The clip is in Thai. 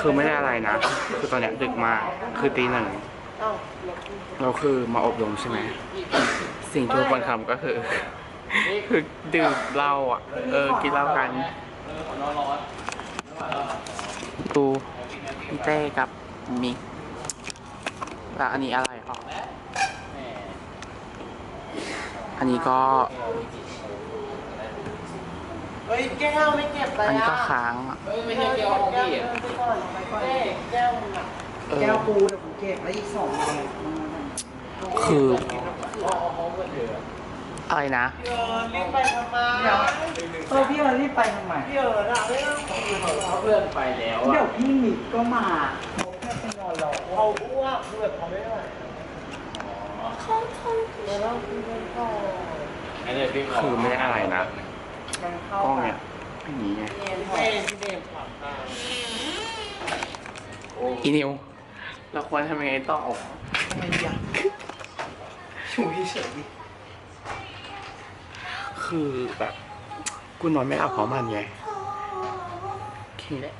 คือไม่ได้อะไรนะ คือตอนเนี้ยดึกมาก คือตีหนึ่ง เราคือมาอบรมใช่ไหม สิ่งที่ทุกคนทำก็คือ คือดื่มเหล้าอะ เออ กินเหล้ากัน ดูพี่เต้กับมิกแล้วอันนี้อะไรอ๋ออันนี้ก็ เฮ้ยแก้วไม่เก็บเลยอันนี้อะก็ค้างอะเฮ้ยไม่ใช่แก้วของพี่อะ เฮ้ยแก้วมึงอะเออแก้วปูเดี๋ยวผมเก็บแล้วอีกสองใบมันมาหน่อยคือเอาเอาเงินเดือดอะไรนะพี่เอิญรีบไปทำไมเออพี่มันรีบไปทำไมพี่เอิญอะไม่ต้องเขาเพื่อนไปแล้วเดี๋ยวพี่หมิกก็มาเขาแค่ไปนอนรอเขาอ้วกคือแบบเขาไม่ไหวเขาเขาแล้วคือไม่พอคือไม่ได้อะไรนะมันเข้ากล้องไปเนี่ยอย่างนี้ไงไม่พี่เดมขวางทาง อีนิว เราควรทำยังไงต่อทำไมยังอยู่เฉยคือแบบ กูนอนไม่หลับเพราะมันไงโอเคแหละ